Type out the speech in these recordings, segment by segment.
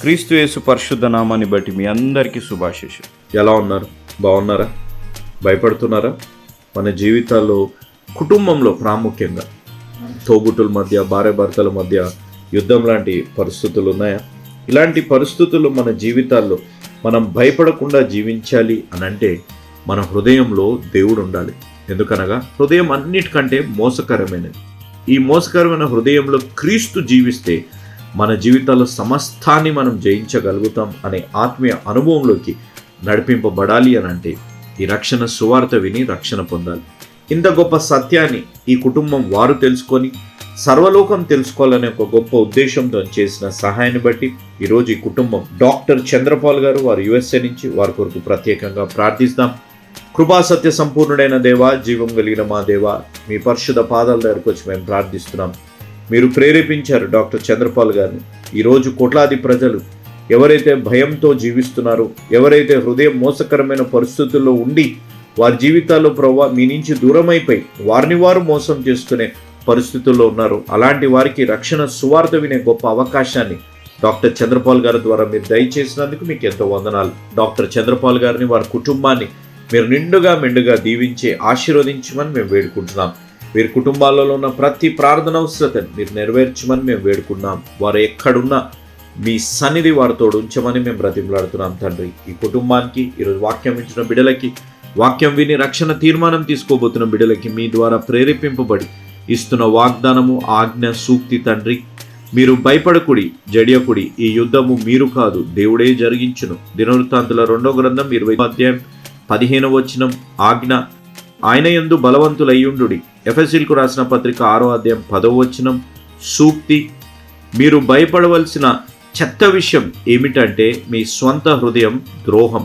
క్రీస్తు యేసు పరిశుద్ధ నామాన్ని బట్టి మీ అందరికీ శుభాశిషం ఎలా ఉన్నారు? బాగున్నారా? భయపడుతున్నారా? మన జీవితాల్లో కుటుంబంలో ప్రాముఖ్యంగా తోబుట్టుల మధ్య భార్య భర్తల మధ్య యుద్ధం లాంటి పరిస్థితులు ఉన్నాయా? ఇలాంటి పరిస్థితులు మన జీవితాల్లో మనం భయపడకుండా జీవించాలి అని అంటే మన హృదయంలో దేవుడు ఉండాలి. ఎందుకనగా హృదయం అన్నిటికంటే మోసకరమైనది. ఈ మోసకరమైన హృదయంలో క్రీస్తు జీవిస్తే మన జీవితాల్లో సమస్తాన్ని మనం జయించగలుగుతాం అనే ఆత్మీయ అనుభవంలోకి నడిపింపబడాలి అని అంటే ఈ రక్షణ సువార్త విని రక్షణ పొందాలి. ఇంత గొప్ప సత్యాన్ని ఈ కుటుంబం వారు తెలుసుకొని సర్వలోకం తెలుసుకోవాలనే ఒక గొప్ప ఉద్దేశంతో చేసిన సహాయాన్ని బట్టి ఈరోజు ఈ కుటుంబం డాక్టర్ చంద్రపాల్ గారు వారు యుఎస్ఏ నుంచి వారి కొరకు ప్రత్యేకంగా ప్రార్థిస్తాం. కృపా సత్య సంపూర్ణుడైన దేవా జీవం కలిగిన మా దేవా మీ పరిశుద్ధ పాదాల దగ్గరకు వచ్చి మేము ప్రార్థిస్తున్నాం. మీరు ప్రేరేపించారు డాక్టర్ చంద్రపాల్ గారిని. ఈరోజు కోట్లాది ప్రజలు ఎవరైతే భయంతో జీవిస్తున్నారో ఎవరైతే హృదయం మోసకరమైన పరిస్థితుల్లో ఉండి వారి జీవితాల్లో ప్రవా మీ నుంచి దూరమైపోయి వారిని వారు మోసం చేసుకునే పరిస్థితుల్లో ఉన్నారు అలాంటి వారికి రక్షణ సువార్త వినే గొప్ప అవకాశాన్ని డాక్టర్ చంద్రపాల్ గారి ద్వారా మీరు దయచేసినందుకు మీకు ఎంతో వందనాలు. డాక్టర్ చంద్రపాల్ గారిని వారి కుటుంబాన్ని మీరు నిండుగా మెండుగా దీవించి ఆశీర్వదించమని మేము వేడుకుంటున్నాం. వీరి కుటుంబాలలో ఉన్న ప్రతి ప్రార్థన అవసరతను మీరు నెరవేర్చమని మేము వేడుకున్నాం. వారు ఎక్కడున్నా మీ సన్నిధి వారితో ఉంచమని మేము బ్రతిమలాడుతున్నాం తండ్రి. ఈ కుటుంబానికి ఈరోజు వాక్యం ఇచ్చిన బిడలకి వాక్యం విని రక్షణ తీర్మానం తీసుకోబోతున్న బిడలకి మీ ద్వారా ప్రేరేపింపబడి ఇస్తున్న వాగ్దానము ఆజ్ఞ సూక్తి తండ్రి. మీరు భయపడకుడి జడియకుడి. ఈ యుద్ధము మీరు కాదు దేవుడే జరిగించును. దినవృత్తాంతుల రెండో గ్రంథం ఇరవై అధ్యాయం పదిహేను వచనం. ఆజ్ఞ ఆయన యందు బలవంతులయ్యుండు ఎఫ్ఎస్సీలకు రాసిన పత్రిక ఆరో అధ్యాయం పదో వచనం సూక్తి మీరు భయపడవలసిన చెత్త విషయం ఏమిటంటే మీ స్వంత హృదయం ద్రోహం.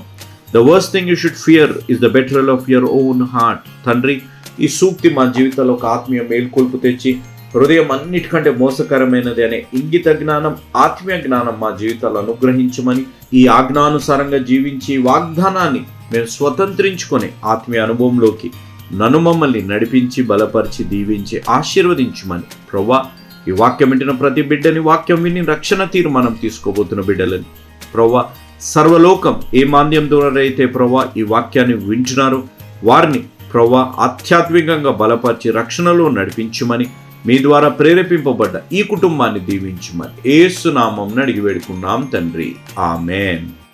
The worst thing you should fear is the betrayal of your own heart తండ్రి ఈ సూక్తి మా జీవితంలో ఒక ఆత్మీయ మేల్కొల్పు తెచ్చి హృదయం అన్నిటికంటే మోసకరమైనది అనే ఇంగిత జ్ఞానం ఆత్మీయ జ్ఞానం మా జీవితాలు అనుగ్రహించమని ఈ ఆజ్ఞానుసారంగా జీవించి వాగ్దానాన్ని మేము స్వతంత్రించుకొని ఆత్మీయ అనుభవంలోకి నన్ను మమ్మల్ని నడిపించి బలపరిచి దీవించి ఆశీర్వదించమని. ప్రవ్వా ఈ వాక్యం వింటున్న ప్రతి బిడ్డని వాక్యం విని రక్షణ తీర్మానం తీసుకోబోతున్న బిడ్డలని. ప్రవ్వా సర్వలోకం ఏ మాంద్యం ద్వారా అయితే ప్రవ్వా ఈ వాక్యాన్ని వింటున్నారో వారిని ప్రవ్వా ఆధ్యాత్మికంగా బలపరిచి రక్షణలో నడిపించమని మీ ద్వారా ప్రేరేపింపబడ్డ ఈ కుటుంబాన్ని దీవించమని. ఏసునామం అడిగి వేడుకున్నాం తండ్రి. ఆమెన్.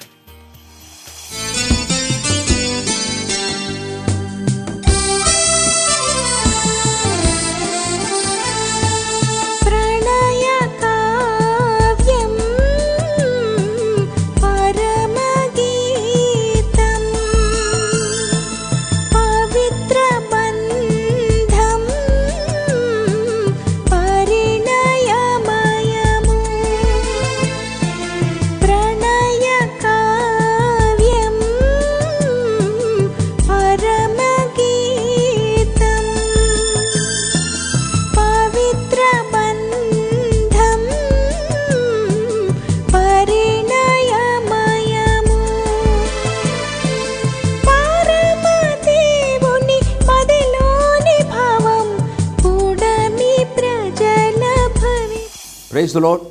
ప్రైజ్ లాడ్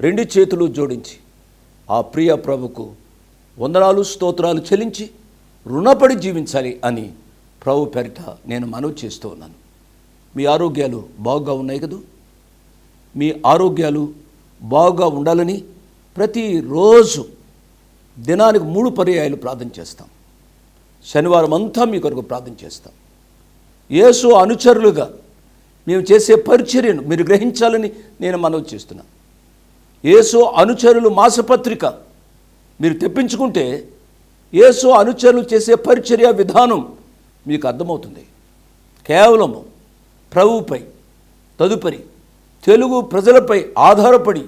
రెండు చేతులు జోడించి ఆ ప్రియ ప్రభుకు వందనాలు స్తోత్రాలు చెల్లించి రుణపడి జీవించాలి అని ప్రభు పేరిట నేను మనవి చేస్తూ ఉన్నాను. మీ ఆరోగ్యాలు బాగుగా ఉన్నాయి కదూ? మీ ఆరోగ్యాలు బాగుగా ఉండాలని ప్రతిరోజు దినానికి మూడు పర్యాయాలు ప్రార్థన చేస్తాం. శనివారం అంతా మీ కొరకు ప్రార్థన చేస్తాం. యేసు అనుచరులుగా మేము చేసే పరిచర్యను మీరు గ్రహించాలని నేను మనవి చేస్తున్నాను యేసు అనుచరులు మాసపత్రిక మీరు తెప్పించుకుంటే యేసు అనుచరులు చేసే పరిచర్య విధానం మీకు అర్థమవుతుంది. కేవలం ప్రభుపై తదుపరి తెలుగు ప్రజలపై ఆధారపడి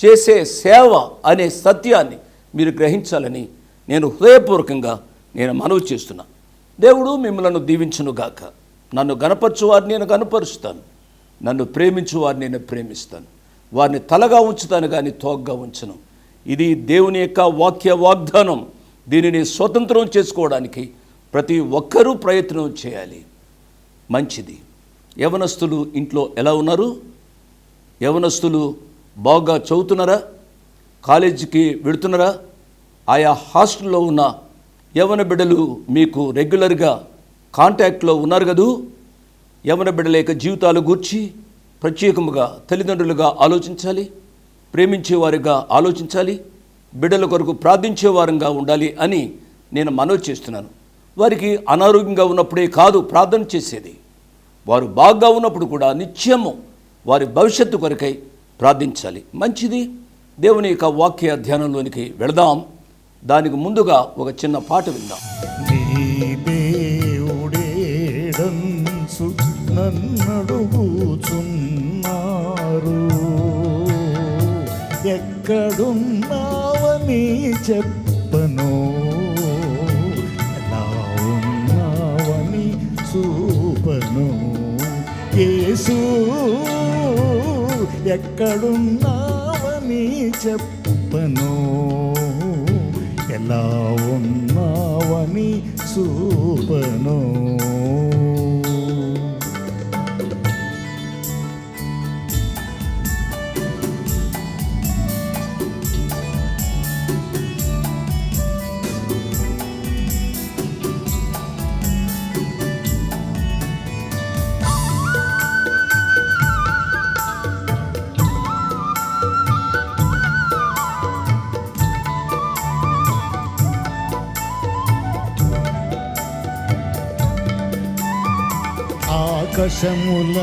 చేసే సేవ అనే సత్యాన్ని మీరు గ్రహించాలని నేను హృదయపూర్వకంగా నేను మనవి చేస్తున్నా. దేవుడు మిమ్మలను దీవించునుగాక. నన్ను గనపరచు వారిని నేను గనపరుస్తాను నన్ను ప్రేమించు వారిని నేను ప్రేమిస్తాను. వారిని తలగా ఉంచుతాను కానీ తోగ్గా ఉంచను. ఇది దేవుని యొక్క వాక్య వాగ్దానం. దీనిని స్వతంత్రం చేసుకోవడానికి ప్రతి ఒక్కరూ ప్రయత్నం చేయాలి. మంచిది. యవనస్తులు ఇంట్లో ఎలా ఉన్నారు? యవనస్తులు బాగా చదువుతున్నారా? కాలేజీకి వెళుతున్నారా? ఆయా హాస్టల్లో ఉన్న యవన బిడ్డలు మీకు రెగ్యులర్గా కాంటాక్ట్లో ఉన్నారు కదూ? యవన బిడలేక జీవితాలు గూర్చి ప్రత్యేకముగా తల్లిదండ్రులుగా ఆలోచించాలి ప్రేమించేవారుగా ఆలోచించాలి బిడ్డల కొరకు ప్రార్థించేవారంగా ఉండాలి అని నేను మనవి చేస్తున్నాను. వారికి అనారోగ్యంగా ఉన్నప్పుడే కాదు ప్రార్థన చేసేది. వారు బాగా ఉన్నప్పుడు కూడా నిత్యము వారి భవిష్యత్తు కొరకై ప్రార్థించాలి. మంచిది. దేవుని యొక్క వాక్య ధ్యానంలోనికి వెళదాం. దానికి ముందుగా ఒక చిన్న పాట విందాం. ఎక్కడున్నావని చెప్పను. ఎలా ఉన్నావని చూపను. యేసు ఎక్కడున్నావని చెప్పను. ఎలా ఉన్నావని చూపను. ఆకాశముల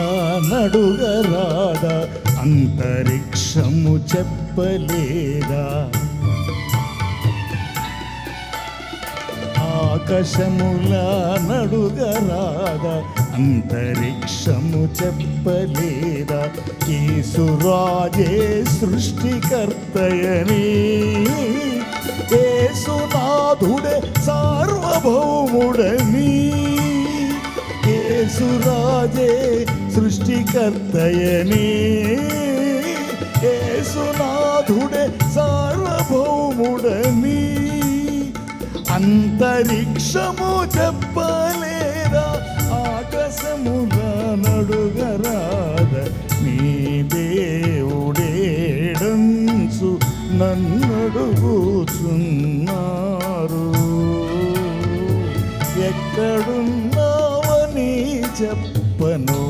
నడుగరాడా అంతరిక్షము చెప్పలేదా? ఆకాశముల నడుగరాదా అంతరిక్షము చెప్పలేదా? ఈసురాజే సృష్టికర్తయని ఏసునాథుడే సార్వభౌముడని. యేసురాజే సృష్టికర్తయని యేసునాథుడే సార్వభౌముడని అంతరిక్షము చెప్పలేరా ఆకాశముల నడుగరాద నీ దేవుడేడంసు నన్నడుగుచున్నారు. ఎక్కడ చెప్పను.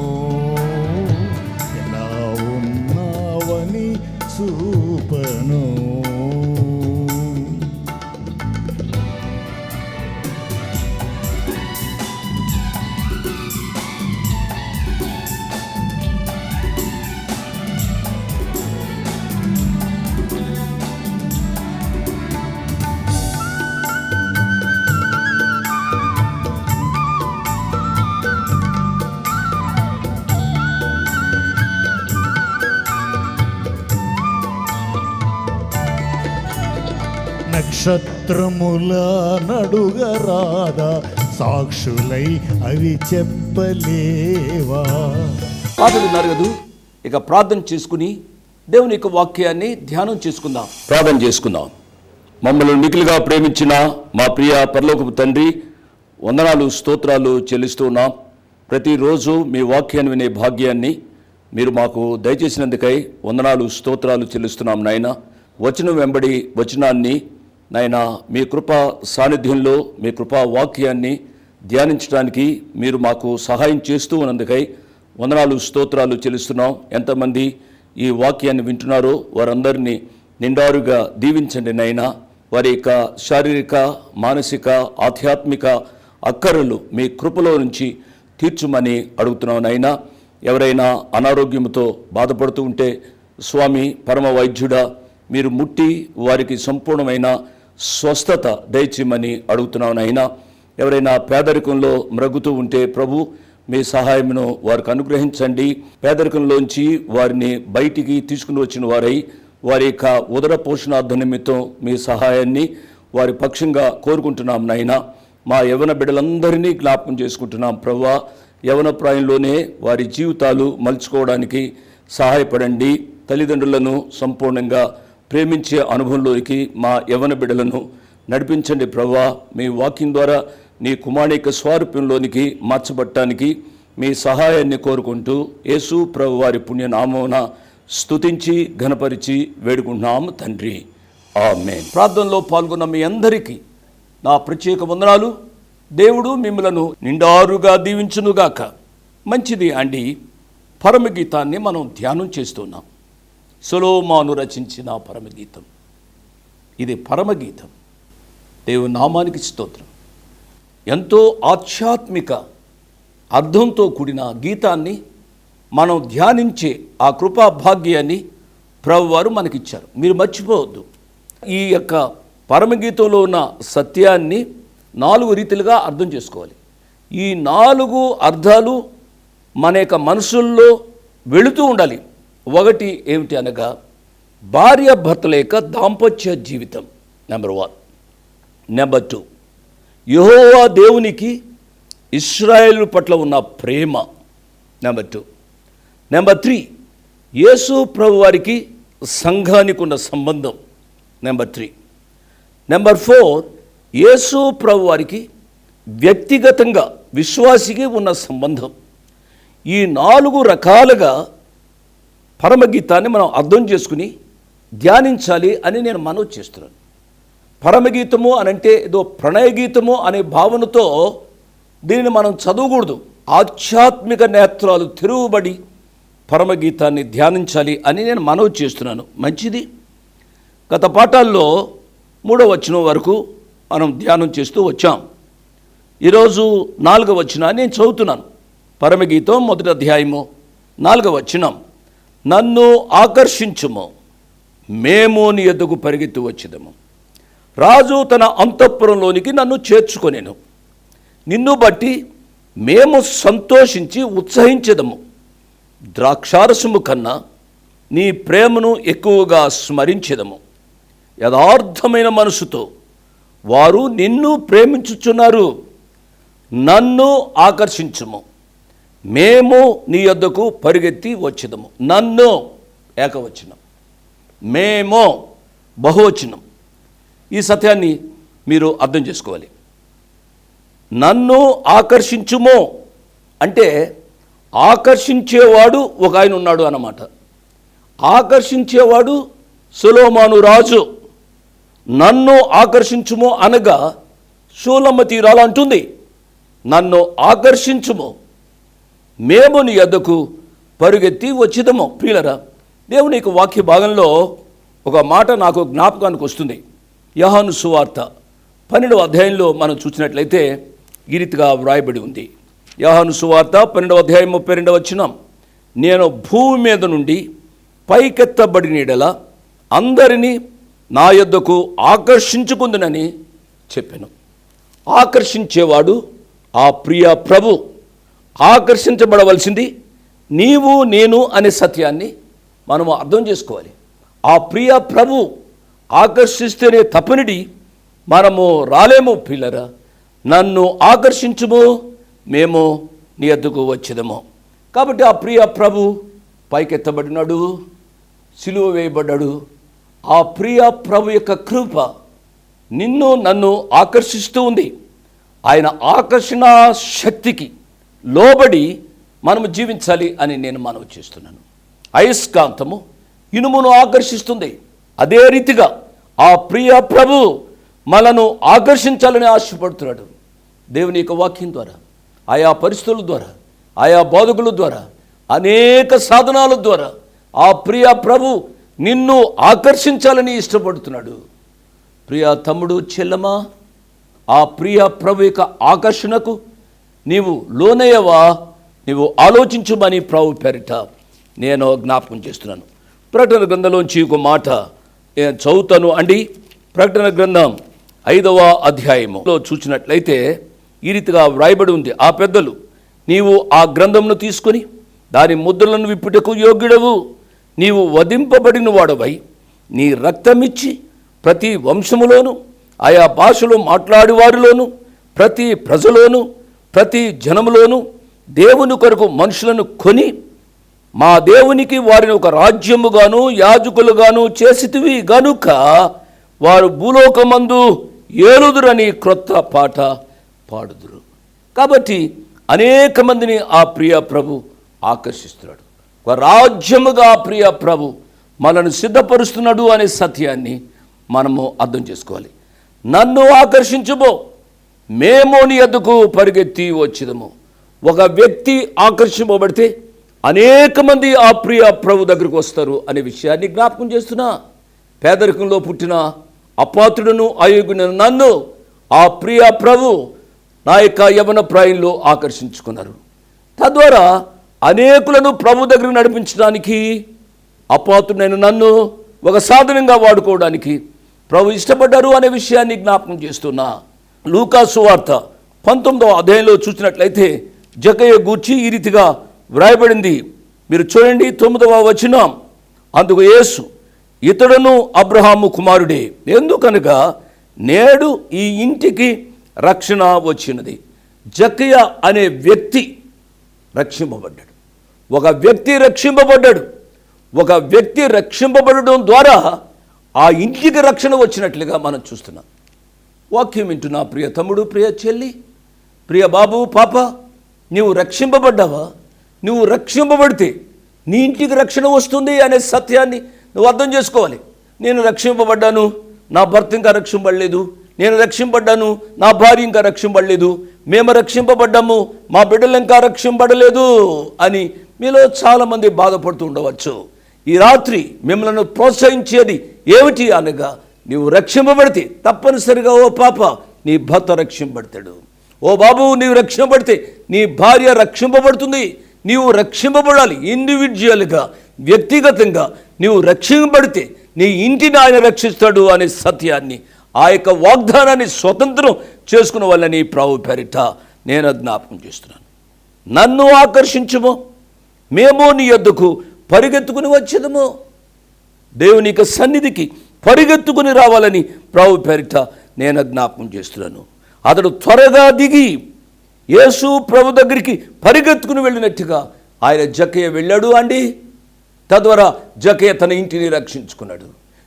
నక్షత్రముల నడుగరాదా సాక్షులై అవి చెప్పలేవా? పాట విన్నారు కదూ ఇక ప్రార్థన చేసుకుని దేవుని యొక్క వాక్యాన్ని ధ్యానం చేసుకుందాం. ప్రార్థన చేసుకుందాం. మమ్మల్ని నిఖిలుగా ప్రేమించిన మా ప్రియ పరలోకపు తండ్రి వందనాలు స్తోత్రాలు చెల్లిస్తున్నాం ప్రతిరోజు మీ వాక్యాన్ని వినే భాగ్యాన్ని మీరు మాకు దయచేసినందుకై వందనాలు స్తోత్రాలు చెల్లిస్తున్నాం నాయన. వచనం వెంబడి వచనాన్ని నాయన మీ కృప సాన్నిధ్యంలో మీ కృపా వాక్యాన్ని ధ్యానించడానికి మీరు మాకు సహాయం చేస్తూ ఉన్నందుకై వందనాలు స్తోత్రాలు చెల్లిస్తున్నాం. ఎంతమంది ఈ వాక్యాన్ని వింటున్నారో వారందరినీ నిండారుగా దీవించండి నైనా వారి యొక్క శారీరక మానసిక ఆధ్యాత్మిక అక్కరలు మీ కృపలో నుంచి తీర్చుమని అడుగుతున్నాం నైనా ఎవరైనా అనారోగ్యంతో బాధపడుతూ ఉంటే స్వామి పరమ వైద్యుడా మీరు ముట్టి వారికి సంపూర్ణమైన స్వస్థత దయచేయమని అడుగుతున్నాం నైనా ఎవరైనా పేదరికంలో మ్రగుతూ ఉంటే ప్రభు మీ సహాయమును వారికి అనుగ్రహించండి. పేదరికంలోంచి వారిని బయటికి తీసుకుని వచ్చిన వారై వారి యొక్క ఉదర పోషణార్థ నిమిత్తం మీ సహాయాన్ని వారి పక్షంగా కోరుకుంటున్నాం నాయనా. మా యవన బిడ్డలందరినీ జ్ఞాపకం చేసుకుంటున్నాం ప్రవ్వా. యవన ప్రాయంలోనే వారి జీవితాలు మలుచుకోవడానికి సహాయపడండి. తల్లిదండ్రులను సంపూర్ణంగా ప్రేమించే అనుభవంలోకి మా యవన బిడ్డలను నడిపించండి ప్రభా మీ వాకింగ్ ద్వారా నీ కుమారిక స్వారూప్యంలోనికి మార్చబట్టడానికి మీ సహాయాన్ని కోరుకుంటూ యేసు ప్రభు వారి పుణ్యనామమున స్తుతించి ఘనపరిచి వేడుకుంటున్నాము తండ్రి. ఆమె ప్రార్థనలో పాల్గొన్న మీ అందరికీ నా ప్రత్యేక వందనాలు. దేవుడు మిమ్మలను నిండారుగా దీవించునుగాక. మంచిది అండి. పరమగీతాన్ని మనం ధ్యానం చేస్తున్నాం. సులోమాను రచించిన పరమగీతం. ఇది పరమగీతం. దేవుని నామానికి స్తోత్రం. ఎంతో ఆధ్యాత్మిక అర్థంతో కూడిన గీతాన్ని మనం ధ్యానించే ఆ కృపా భాగ్యాన్ని ప్రభువారు మనకిచ్చారు. మీరు మర్చిపోవద్దు. ఈ యొక్క పరమగీతంలో ఉన్న సత్యాన్ని నాలుగు రీతిలుగా అర్థం చేసుకోవాలి. ఈ నాలుగు అర్థాలు మన యొక్క మనసుల్లో వెళుతూ ఉండాలి. ఒకటి ఏమిటి అనగా భార్య భర్తల యొక్క దాంపత్య జీవితం నెంబర్ వన్. నెంబర్ టూ యహోవా దేవునికి ఇస్రాయేల్ పట్ల ఉన్న ప్రేమ నెంబర్ టూ. నెంబర్ త్రీ యేసు ప్రభు వారికి సంఘానికి ఉన్న సంబంధం నెంబర్ త్రీ. నెంబర్ ఫోర్ యేసు ప్రభు వారికి వ్యక్తిగతంగా విశ్వాసికి ఉన్న సంబంధం. ఈ నాలుగు రకాలుగా పరమగీతాన్ని మనం అర్థం చేసుకుని ధ్యానించాలి అని నేను మనవి చేస్తున్నాను. పరమగీతము అని అంటే ఏదో ప్రణయగీతము అనే భావనతో దీనిని మనం చదవకూడదు. ఆధ్యాత్మిక నేత్రాలు తెరువబడి పరమగీతాన్ని ధ్యానించాలి అని నేను మనవి చేస్తున్నాను. మంచిది. గత పాఠాల్లో మూడవ వచనం వరకు మనం ధ్యానం చేస్తూ వచ్చాం. ఈరోజు నాలుగవ వచనాన్ని నేను చదువుతున్నాను. పరమగీతం మొదటి అధ్యాయము నాలుగవ వచనం. నన్ను ఆకర్షించుము. మేము నీ ఎద్దుకు పరిగెత్తి వచ్చేదము. రాజు తన అంతఃపురంలోనికి నన్ను చేర్చుకొనేను. నిన్ను బట్టి మేము సంతోషించి ఉత్సహించదము. ద్రాక్షారసము కన్నా నీ ప్రేమను ఎక్కువగా స్మరించదము. యథార్థమైన మనసుతో వారు నిన్ను ప్రేమించుచున్నారు. నన్ను ఆకర్షించము. మేము నీ యొద్దకు పరిగెత్తి వచ్చినము. నన్ను ఏకవచనం. మేము బహువచనం. ఈ సత్యాన్ని మీరు అర్థం చేసుకోవాలి. నన్ను ఆకర్షించుము అంటే ఆకర్షించేవాడు ఒక ఆయన ఉన్నాడు అన్నమాట. ఆకర్షించేవాడు సులోమాను రాజు. నన్ను ఆకర్షించుము అనగా షూలమ్మతి తీరాలంటుంది నన్ను ఆకర్షించుము. మేము నీ యొద్దకు పరుగెత్తి వచ్చిదము. ప్రియులరా దేవుని యొక్క వాక్య భాగంలో ఒక మాట నాకు జ్ఞాపకానికి వస్తుంది. యహాను సువార్త పన్నెండవ అధ్యాయంలో మనం చూసినట్లయితే ఈ రీతిగా వ్రాయబడి ఉంది. యహాను సువార్త పన్నెండవ అధ్యాయం ముప్పై రెండవ వచ్చినాం నేను భూమి మీద నుండి పైకెత్తబడినీడల అందరినీ నా యొద్దకు ఆకర్షించుకుందునని చెప్పాను. ఆకర్షించేవాడు ఆ ప్రియ ప్రభు ఆకర్షించబడవలసింది నీవు నేను అనే సత్యాన్ని మనము అర్థం చేసుకోవాలి. ఆ ప్రియ ప్రభు ఆకర్షిస్తేనే తప్పనిడి మనము రాలేము పిల్లరా. నన్ను ఆకర్షించుము మేము నీ ఎద్దుకు వచ్చేదము కాబట్టి ఆ ప్రియ ప్రభు పైకెత్తబడినాడు సిలువ వేయబడ్డాడు. ఆ ప్రియ ప్రభు యొక్క కృప నిన్ను నన్ను ఆకర్షిస్తూ ఉంది. ఆయన ఆకర్షణ శక్తికి లోబడి మనము జీవించాలి అని నేను మనవి చేస్తున్నాను. అయస్కాంతము ఇనుమును ఆకర్షిస్తుంది. అదే రీతిగా ఆ ప్రియ ప్రభు మనను ఆకర్షించాలని ఆశపడుతున్నాడు. దేవుని యొక్క వాక్యం ద్వారా ఆయా పరిస్థితుల ద్వారా ఆయా బోధకుల ద్వారా అనేక సాధనాల ద్వారా ఆ ప్రియ ప్రభు నిన్ను ఆకర్షించాలని ఇష్టపడుతున్నాడు. ప్రియ తమ్ముడు చెల్లమా ఆ ప్రియ ప్రభు యొక్క ఆకర్షణకు నీవు లోనయ్యవా? నీవు ఆలోచించుమని ప్రభు పేరిట నేను జ్ఞాపకం చేస్తున్నాను. ప్రకటన గ్రంథంలోంచి ఒక మాట నేను చదువుతాను అండి. ప్రకటన గ్రంథం ఐదవ అధ్యాయములో చూసినట్లయితే ఈ రీతిగా వ్రాయబడి ఉంది. ఆ పెద్దలు నీవు ఆ గ్రంథమును తీసుకొని దాని ముద్రలను విప్పుటకు యోగ్యుడవు. నీవు వధింపబడిన వాడవై నీ రక్తమిచ్చి ప్రతి వంశములోను ఆయా భాషలో మాట్లాడేవారిలోను ప్రతి ప్రజలోను ప్రతి జనములోనూ దేవుని కొరకు మనుషులను కొని మా దేవునికి వారిని ఒక రాజ్యముగాను యాజకులుగాను చేసితివి గనుక వారు భూలోకమందు ఏలుదురని క్రొత్త పాట పాడుదురు. కాబట్టి అనేక మందిని ఆ ప్రియ ప్రభు ఆకర్షిస్తున్నాడు. ఒక రాజ్యముగా ఆ ప్రియ ప్రభు మనను సిద్ధపరుస్తున్నాడు అనే సత్యాన్ని మనము అర్థం చేసుకోవాలి. నన్ను ఆకర్షించుబో మేము నీ ఎద్దుకు పరిగెత్తి వచ్చిదము ఒక వ్యక్తి ఆకర్షింపబడితే అనేక మంది ఆ ప్రియ ప్రభు దగ్గరకు వస్తారు అనే విషయాన్ని జ్ఞాపకం చేస్తున్నా. పేదరికంలో పుట్టిన అపాత్రుడును అయోగ్యుని నన్ను ఆ ప్రియ ప్రభు నా యొక్క యవన ప్రాయంలో ఆకర్షించుకున్నారు. తద్వారా అనేకులను ప్రభు దగ్గరకు నడిపించడానికి అపాత్రుడైన నన్ను ఒక సాధనంగా వాడుకోవడానికి ప్రభు ఇష్టపడ్డారు అనే విషయాన్ని జ్ఞాపకం చేస్తున్నా. లూకాసు వార్త పంతొమ్మిదవ అధ్యాయంలో చూసినట్లయితే జకయ్య గూర్చి ఈ రీతిగా వ్రాయబడింది. మీరు చూడండి తొమ్మిదవ వచనం. అందుకు యేసు ఇతడును అబ్రహాము కుమారుడే ఎందుకనగా నేడు ఈ ఇంటికి రక్షణ వచ్చినది. జకయ్య అనే వ్యక్తి రక్షింపబడ్డాడు. ఒక వ్యక్తి రక్షింపబడ్డాడు. ఒక వ్యక్తి రక్షింపబడడం ద్వారా ఆ ఇంటికి రక్షణ వచ్చినట్లుగా మనం చూస్తున్నాం. వాక్యం వింటున్నా ప్రియ తమ్ముడు ప్రియ చెల్లి ప్రియ బాబు పాప నీవు రక్షింపబడ్డావా? నువ్వు రక్షింపబడితే నీ ఇంటికి రక్షణ వస్తుంది అనే సత్యాన్ని నువ్వు అర్థం చేసుకోవాలి. నేను రక్షింపబడ్డాను నా భర్త ఇంకా రక్షింపబడలేదు నేను రక్షింపడ్డాను నా భార్య ఇంకా రక్షింపబడలేదు మేము రక్షింపబడ్డాము మా బిడ్డలు ఇంకా రక్షింపబడలేదు అని మీలో చాలామంది బాధపడుతూ ఉండవచ్చు. ఈ రాత్రి మిమ్మల్ని ప్రోత్సహించేది ఏమిటి అనగా నీవు రక్షింపబడితే తప్పనిసరిగా ఓ పాప నీ భర్త రక్షింపబడతాడు. ఓ బాబు నీవు రక్షింపబడితే నీ భార్య రక్షింపబడుతుంది. నీవు రక్షింపబడాలి ఇండివిజువల్గా వ్యక్తిగతంగా. నీవు రక్షింపబడితే నీ ఇంటిని ఆయన రక్షిస్తాడు అనే సత్యాన్ని ఆ యొక్క వాగ్దానాన్ని స్వతంత్రం చేసుకున్న వాళ్ళని ప్రావు పెరిట నేను జ్ఞాపకం చేస్తున్నాను. నన్ను ఆకర్షించము. మేము నీ యొద్దకు పరిగెత్తుకుని వచ్చేదము. దేవుని యొక్క సన్నిధికి పరిగెత్తుకుని రావాలని ప్రభు పేరిట నేను జ్ఞాపకం చేస్తున్నాను. అతడు త్వరగా దిగి యేసు ప్రభు దగ్గరికి పరిగెత్తుకుని వెళ్ళినట్టుగా ఆయన జకయ్య వెళ్ళాడు అండి. తద్వారా జకయ్య తన ఇంటిని రక్షించుకున్నాడు.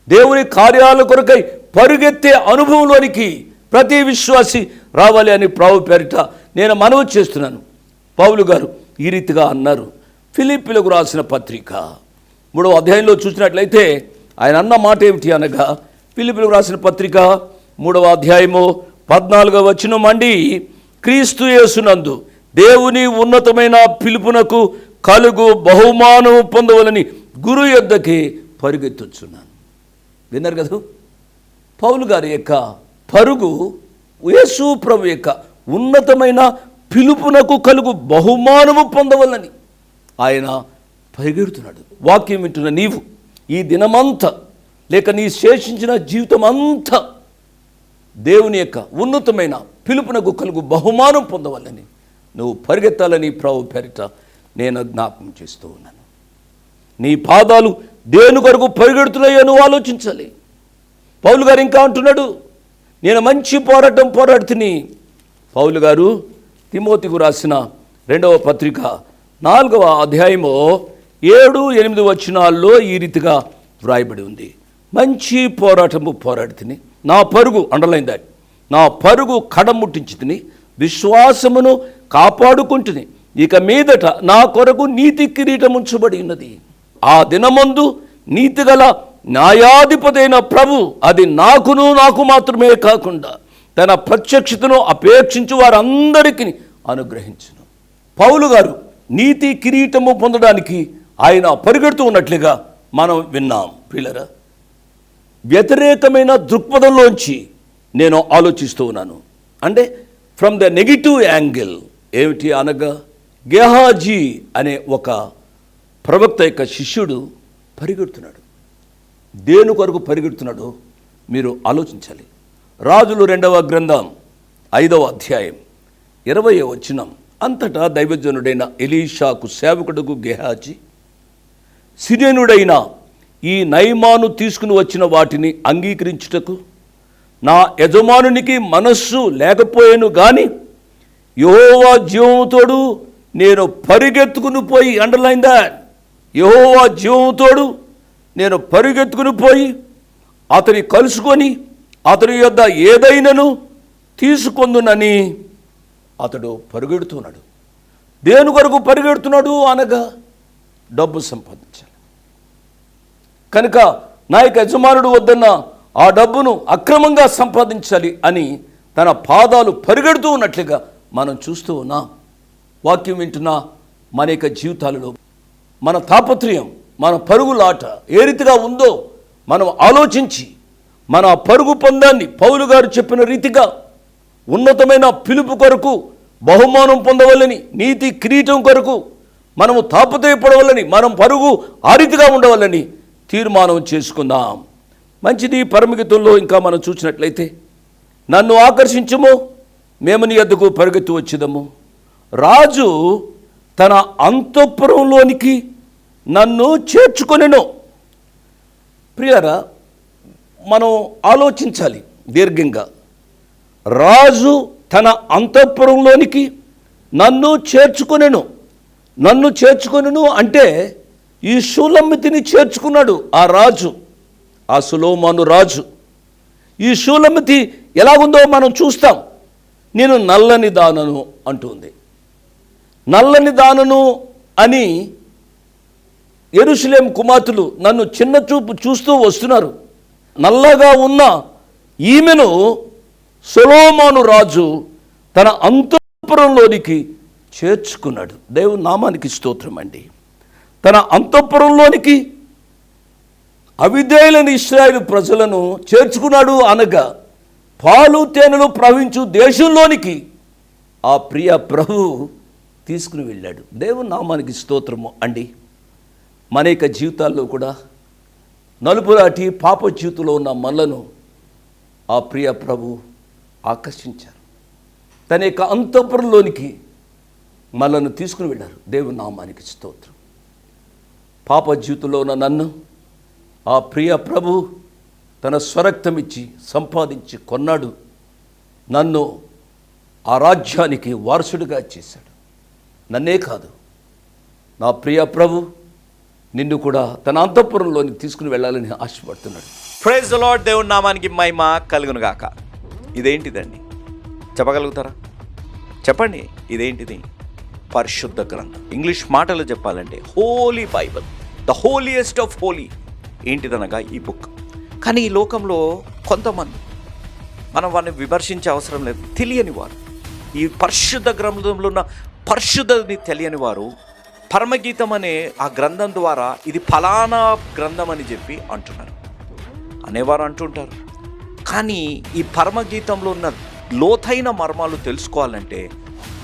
దేవుని కార్యాల కొరకై పరుగెత్తే అనుభవంలోనికి ప్రతి విశ్వాసి రావాలి అని ప్రభు పేరిట నేను మనవి చేస్తున్నాను. పౌలు గారు ఈ రీతిగా అన్నారు. ఫిలిపిలకు రాసిన పత్రిక. మూడవ అధ్యాయంలో చూసినట్లయితే ఆయన అన్న మాట ఏమిటి అనగా పిలుపులు రాసిన పత్రిక మూడవ అధ్యాయము పద్నాలుగవ వచనం అండి క్రీస్తు యేసునందు దేవుని ఉన్నతమైన పిలుపునకు కలుగు బహుమానము పొందవలని గురు యొద్దకి పరిగెత్తుచున్నాను. విన్నారు కదా? పౌలు గారి యొక్క పరుగు యేసు ప్రభు యొక్క ఉన్నతమైన పిలుపునకు కలుగు బహుమానము పొందవలని ఆయన పరిగెడుతున్నాడు. వాక్యం వింటున్న నీవు ఈ దినమంతా లేక నీ శేషించిన జీవితం అంతా దేవుని యొక్క ఉన్నతమైన పిలుపునకు కలుగు బహుమానం పొందవాలని నువ్వు పరిగెత్తాలని ప్రభు పేరిట నేను జ్ఞాపకం చేస్తూ ఉన్నాను. నీ పాదాలు దేని కొరకు పరిగెడుతున్నాయో నువ్వు ఆలోచించాలి. పౌలు గారు ఇంకా అంటున్నాడు నేను మంచి పోరాటం పోరాడుతుని. పౌలు గారు తిమోతికు రాసిన రెండవ పత్రిక నాలుగవ అధ్యాయము ఏడు ఎనిమిది వచనాల్లో ఈ రీతిగా వ్రాయబడి ఉంది. మంచి పోరాటము పోరాడుతుని నా పరుగు అండర్లైన్ దాట్ నా పరుగు కడముట్టించి తిని విశ్వాసమును కాపాడుకుంటుని ఇక మీదట నా కొరకు నీతి కిరీటం ఉంచబడి ఉన్నది. ఆ దినమందు నీతిగల న్యాయాధిపతైన ప్రభు అది నాకును నాకు మాత్రమే కాకుండా తన ప్రత్యక్షతను అపేక్షించు వారందరికీ అనుగ్రహించును. పౌలు గారు నీతి కిరీటము పొందడానికి ఆయన పరిగెడుతూ ఉన్నట్లుగా మనం విన్నాం. పిల్లరా వ్యతిరేకమైన దృక్పథంలోంచి నేను ఆలోచిస్తూ ఉన్నాను. అంటే ఫ్రమ్ ద నెగిటివ్ యాంగిల్ ఏమిటి అనగా గెహాజీ అనే ఒక ప్రవక్త యొక్క శిష్యుడు పరిగెడుతున్నాడు. దేని కొరకు పరిగెడుతున్నాడో మీరు ఆలోచించాలి. రాజులు రెండవ గ్రంథం ఐదవ అధ్యాయం ఇరవై వచనం అంతటా దైవజనుడైన ఎలీషాకు సేవకుడుకు గెహాజీ సిరియనుడైన ఈ నయమాను తీసుకుని వచ్చిన వాటిని అంగీకరించుటకు నా యజమానునికి మనస్సు లేకపోయాను గాని యహోవా జీవముతోడు నేను పరిగెత్తుకుని పోయి అండర్లైన్ దాట్ యహోవా జీవముతోడు నేను పరిగెత్తుకుని పోయి అతని కలుసుకొని అతని యొద్ద ఏదైనాను తీసుకొందునని అతడు పరిగెడుతున్నాడు. దేని కొరకు పరిగెడుతున్నాడు అనగా డబ్బు సంపద. కనుక నా యొక్క యజమానుడు వద్దన్న ఆ డబ్బును అక్రమంగా సంపాదించాలి అని తన పాదాలు పరిగెడుతూ ఉన్నట్లుగా మనం చూస్తూ ఉన్నాం. వాక్యం వింటున్న మన యొక్క జీవితాలలో మన తాపత్రయం మన పరుగులాట ఏ రీతిగా ఉందో మనం ఆలోచించి మన పరుగు పొందాన్ని పౌలు గారు చెప్పిన రీతిగా ఉన్నతమైన పిలుపు కొరకు బహుమానం పొందవలని నీతి కిరీటం కొరకు మనము తాపత్రయపడవలని మనం పరుగు ఆ రీతిగా ఉండవలని తీర్మానం చేసుకుందాం. మంచిది పరిమితుల్లో ఇంకా మనం చూసినట్లయితే నన్ను ఆకర్షించము మేము నీ ఎద్దకు పరిగెత్తు వచ్చేదము. రాజు తన అంతఃపురంలోనికి నన్ను చేర్చుకొనెను. ప్రియరా మనం ఆలోచించాలి దీర్ఘంగా. రాజు తన అంతఃపురంలోనికి నన్ను చేర్చుకొనెను. నన్ను చేర్చుకొనెను అంటే ఈ షూలమ్మితిని చేర్చుకున్నాడు ఆ రాజు ఆ సులోమాను రాజు. ఈ షూలమ్మితి ఎలాగుందో మనం చూస్తాం. నేను నల్లని దానను అంటుంది. నల్లని దానను అని ఎరుసలేం కుమార్తెలు నన్ను చిన్న చూపు చూస్తూ వస్తున్నారు. నల్లగా ఉన్న ఈమెను సొలోమాను రాజు తన అంతఃపురంలోనికి చేర్చుకున్నాడు. దేవుని నామానికి స్తోత్రం అండి తన అంతఃపురంలోనికి అవిధేయులని ఇస్రాయేల్ ప్రజలను చేర్చుకున్నాడు అనగా పాలు తేనెలు ప్రవహించు దేశంలోనికి ఆ ప్రియ ప్రభు తీసుకుని వెళ్ళాడు. దేవుని నామానికి స్తోత్రము అండి. మన యొక్క జీవితాల్లో కూడా నలుపురాటి పాప జీవితంలో ఉన్న మనలను ఆ ప్రియ ప్రభు ఆకర్షించారు. తన యొక్క అంతఃపురంలోనికి మనలను తీసుకుని వెళ్ళారు. దేవుని నామానికి స్తోత్రం. పాప జీవితంలో ఉన్న నన్ను ఆ ప్రియ ప్రభు తన స్వరక్తం ఇచ్చి సంపాదించి కొన్నాడు. నన్ను ఆ రాజ్యానికి వారసుడిగా చేశాడు. నన్నే కాదు నా ప్రియ ప్రభు నిన్ను కూడా తన అంతఃపురంలోని తీసుకుని వెళ్ళాలని ఆశపడుతున్నాడు. ప్రైజ్ లాడ్ దేవుని నామానికి మహిమ కలుగును గాక ఇదేంటిదండి? చెప్పగలుగుతారా? చెప్పండి ఇదేంటిది? పరిశుద్ధ గ్రంథం. ఇంగ్లీష్ మాటలు చెప్పాలంటే Holy Bible. The holiest of holy. ఏంటిదనగా ఈ బుక్. కానీ ఈ లోకంలో కొంతమంది మనం వారిని విమర్శించే అవసరం లేదు. తెలియని వారు. ఈ పరిశుద్ధ గ్రంథంలో ఉన్న పరిశుద్ధని తెలియని వారు పరమగీతం అనే ఆ గ్రంథం ద్వారా ఇది ఫలానా గ్రంథం అని చెప్పి అంటున్నారు. అనేవారు అంటుంటారు కానీ ఈ పరమగీతంలో ఉన్న లోతైన మర్మాలు తెలుసుకోవాలంటే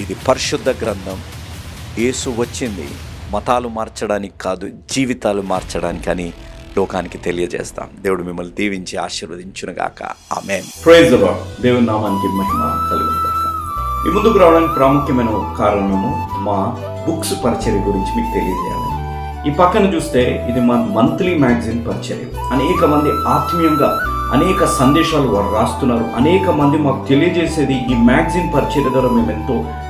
ఇది పరిశుద్ధ గ్రంథం. యేసు వచ్చింది. మతాలు మార్చడానికి కాదు జీవితాలు మార్చడానికి అని లోకానికి తెలియజేస్తాం. దేవుడు మిమ్మల్ని దీవించి ఆశీర్వదించునుగాక. ఆమెన్. ప్రైజ్ దేవుడి దేవుని నామానికి మహిమ కలుగుతాక ఈ ముందుకు రావడానికి ప్రాముఖ్యమైన కారణము మా బుక్స్ పరిచర్య గురించి మీకు తెలియజేయాలి. ఈ పక్కన చూస్తే ఇది మా మంత్లీ మ్యాగజైన్ పరిచర్య. అనేక మంది ఆత్మీయంగా అనేక సందేశాలు వారు రాస్తున్నారు. అనేక మంది మాకు తెలియజేసేది ఈ మ్యాగజైన్ పరిచర్య ద్వారా మేము ఎంతో